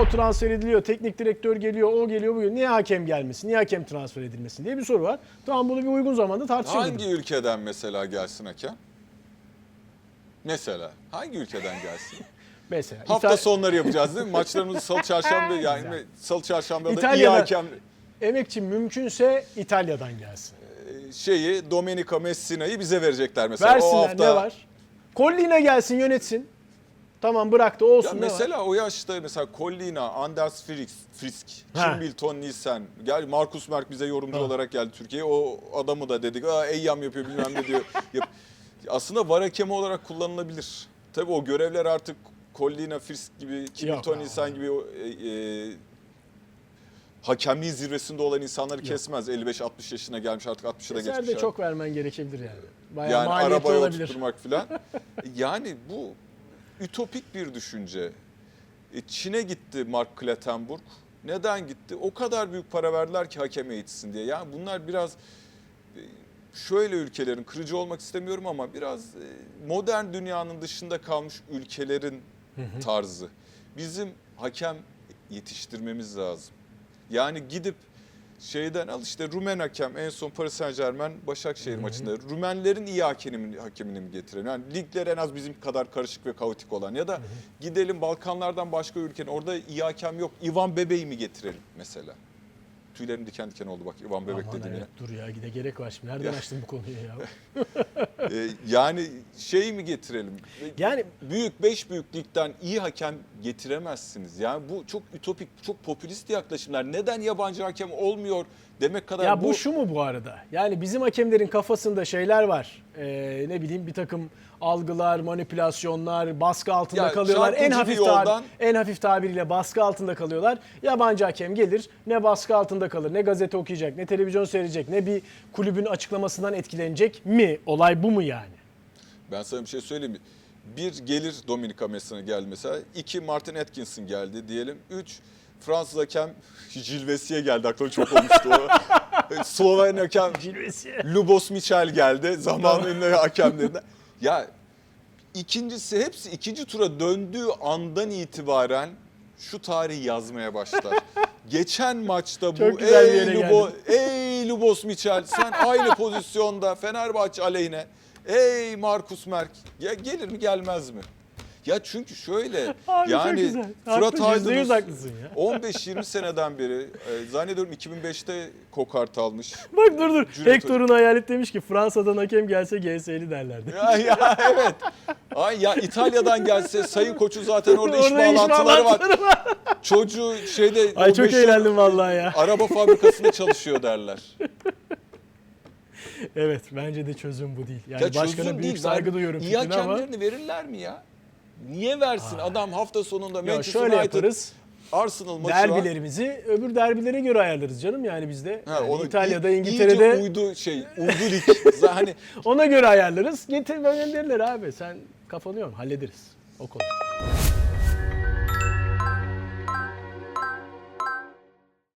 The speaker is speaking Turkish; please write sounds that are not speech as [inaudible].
o transfer ediliyor, teknik direktör geliyor, o geliyor, bu geliyor. Niye hakem gelmesin, niye hakem transfer edilmesin diye bir soru var. Tamam bunu bir uygun zamanda tartışalım. Hangi ülkeden mesela gelsin hakem? Mesela hangi ülkeden gelsin? [laughs] Mesela Hafta İtal- sonları yapacağız değil mi? Maçlarımızı salı çarşamba [laughs] yani salı çarşamba da iyi İtalya'da- hakem emekçi mümkünse İtalya'dan gelsin. şeyi Domenica Messina'yı bize verecekler mesela. o Versinler hafta ne var? Collina gelsin yönetsin. Tamam bırak da olsun Ya ne var? mesela o yaşta mesela Collina, Anders Frisk, Frisk. Kim Nielsen, gel Markus Merk bize yorumcu Ha. olarak geldi Türkiye'ye. O adamı da dedik. Aa Eyyam yapıyor bilmem ne diyor. [laughs] Yap- Aslında var hakemi olarak kullanılabilir. Tabii o görevler artık Collina, Frisk gibi, Kim Yok. Nielsen gibi e, e, hakemliğin zirvesinde olan insanları kesmez. 55-60 yaşına gelmiş artık 60'a da geçmiş. de çok vermen gerekebilir yani. Bayağı Yani maliyetli arabaya olabilir. oturtmak filan. [laughs] yani bu ütopik bir düşünce. E, Çin'e gitti Mark Klettenburg. Neden gitti? O kadar büyük para verdiler ki hakem eğitsin diye. Yani bunlar biraz e, şöyle ülkelerin, kırıcı olmak istemiyorum ama biraz e, modern dünyanın dışında kalmış ülkelerin tarzı. Bizim hakem yetiştirmemiz lazım. Yani gidip şeyden al işte Rumen hakem en son Paris Saint Germain Başakşehir maçında Rumenlerin iyi hakemini, hakemini mi getirelim? Yani ligler en az bizim kadar karışık ve kaotik olan ya da gidelim Balkanlardan başka ülkenin orada iyi hakem yok. Ivan Bebe'yi mi getirelim mesela? Tüylerim diken diken oldu bak Ivan Bebek Aman dediğim evet, dur ya gide gerek var şimdi. Nereden Ya. açtın bu konuyu ya? Ee, [laughs] yani şey mi getirelim? Yani büyük beş büyük ligden iyi hakem getiremezsiniz. Yani bu çok ütopik, çok popülist yaklaşımlar. Neden yabancı hakem olmuyor demek kadar ya bu, şu mu bu arada? Yani bizim hakemlerin kafasında şeyler var. Ee, ne bileyim bir takım algılar, manipülasyonlar, baskı altında Ya kalıyorlar. En çarpıcı hafif bir tabi- yoldan- en hafif tabiriyle baskı altında kalıyorlar. Yabancı hakem gelir, ne baskı altında kalır, ne gazete okuyacak, ne televizyon seyredecek, ne bir kulübün açıklamasından etkilenecek mi? Olay bu mu yani? Ben sana bir şey söyleyeyim mi? Bir gelir Dominika Messina geldi mesela. İki Martin Atkinson geldi diyelim. Üç Fransız hakem Gilles Vessier geldi. Aklıma çok olmuştu o. [laughs] Sloven hakem. Lubos Michel geldi. Zamanın ünlü hakemlerinden. [laughs] Ya ikincisi hepsi ikinci tura döndüğü andan itibaren şu tarihi yazmaya başlar. [laughs] Geçen maçta bu Çok güzel bir ey, Lubo, ey Lubos Michel sen aynı pozisyonda Fenerbahçe aleyhine ey Markus Merk ya gelir mi gelmez mi? Ya çünkü şöyle [laughs] Abi yani. Fırat Aydınus haklısın ya. [laughs] 15-20 seneden beri e, zannediyorum 2005'te kokart almış. [laughs] Bak dur dur. Cüret Hector'un hayalet demiş ki Fransa'dan hakem gelse GS'li derlerdi. Ya, ya evet. Ay ya İtalya'dan gelse Sayın Koç'u zaten orada iş Orada iş bağlantıları var. bağlantıları var. Çocuğu şeyde Ay çok eğlendim vallahi ya. Araba fabrikasında çalışıyor derler. Evet bence de çözüm bu değil. Yani ya başkana büyük değil. saygı duyuyorum İyi fikrine ama hakemlerini verirler mi ya? Niye versin? Adam hafta sonunda ya Manchester şöyle United yaparız. Arsenal maçı var. Derbilerimizi öbür derbilere göre ayarlarız canım yani bizde. Ha, Yani İtalya'da, İngiltere'de uydu şey, uydu lig. [laughs] hani ona göre ayarlarız. Getir gönderirler abi. Sen kafanı yorma hallederiz o konu.